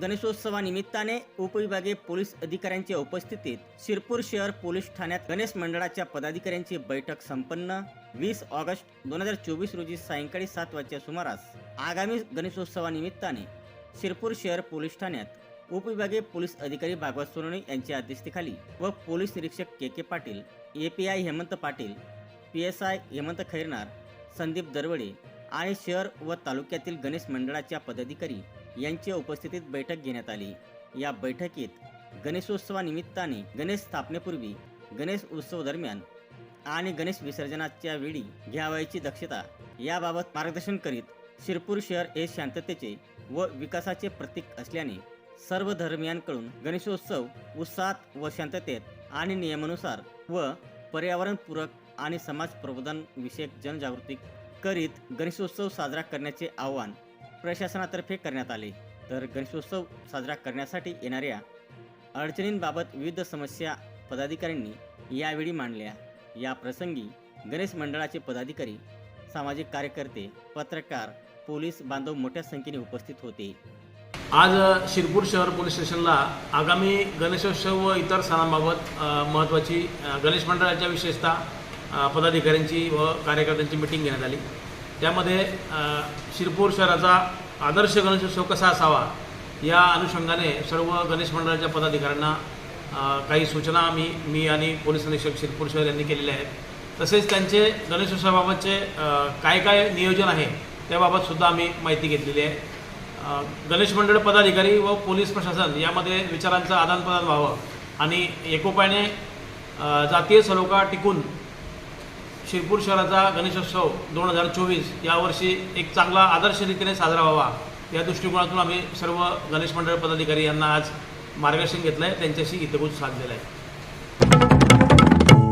गणेशोत्सवानिमित्ताने उपविभागीय पोलीस अधिकाऱ्यांच्या उपस्थितीत शिरपूर शहर पोलीस ठाण्यात गणेश मंडळाच्या पदाधिकाऱ्यांची बैठक संपन्न. वीस ऑगस्ट दोन हजार चोवीस रोजी सायंकाळी सात वाजच्या सुमारास आगामी गणेशोत्सवानिमित्ताने शिरपूर शहर पोलीस ठाण्यात उपविभागीय पोलीस अधिकारी भागवत सोनवणे यांच्या अध्यक्षतेखाली व पोलीस निरीक्षक K K Patil A P I Hemant Patil P S I Hemant Khairnar Sandeep Darwade आणि शहर व तालुक्यातील गणेश मंडळाच्या पदाधिकारी यांच्या उपस्थितीत बैठक घेण्यात आली. या बैठकीत गणेशोत्सवानिमित्ताने गणेश स्थापनेपूर्वी गणेश उत्सव दरम्यान आणि गणेश विसर्जनाच्या वेळी घ्यावयाची दक्षता याबाबत मार्गदर्शन करीत शिरपूर शहर हे शांततेचे व विकासाचे प्रतीक असल्याने सर्व धर्मियांकडून गणेशोत्सव उत्साहात व शांततेत आणि नियमानुसार व पर्यावरणपूरक आणि समाज प्रबोधन विषयक जनजागृती करीत गणेशोत्सव साजरा करण्याचे आवाहन प्रशासनातर्फे करण्यात आले. तर गणेशोत्सव साजरा करण्यासाठी येणाऱ्या अडचणींबाबत विविध समस्या पदाधिकाऱ्यांनी यावेळी मांडल्या. या प्रसंगी गणेश मंडळाचे पदाधिकारी सामाजिक कार्यकर्ते पत्रकार पोलीस बांधव मोठ्या संख्येने उपस्थित होते. आज शिरपूर शहर पोलीस स्टेशनला आगामी गणेशोत्सव व इतर सणांबाबत महत्त्वाची गणेश मंडळाच्या विशेषतः पदाधिकाऱ्यांची व कार्यकर्त्यांची मिटिंग घेण्यात आली. त्यामध्ये शिरपूर शहराचा आदर्श गणेशोत्सव कसा असावा या अनुषंगाने सर्व गणेश मंडळाच्या पदाधिकाऱ्यांना काही सूचना मी मी आणि पोलीस निरीक्षक शिरपूर शहर यांनी केलेल्या आहेत. तसेच त्यांचे गणेशोत्सवाबाबतचे काय काय नियोजन आहे त्याबाबतसुद्धा आम्ही माहिती घेतलेली आहे. गणेश मंडळ पदाधिकारी व पोलीस प्रशासन यामध्ये विचारांचं आदानप्रदान व्हावं आणि एकोप्याने जातीय सलोखा टिकून शिरपूर शहराचा गणेशोत्सव दोन हजार चोवीस यावर्षी एक चांगला आदर्श रीतीने साजरा व्हावा. या दृष्टिकोनातून आम्ही सर्व गणेश मंडळ पदाधिकारी यांना आज मार्गदर्शन घेतलं आहे त्यांच्याशी हितगुज साधलेलं आहे.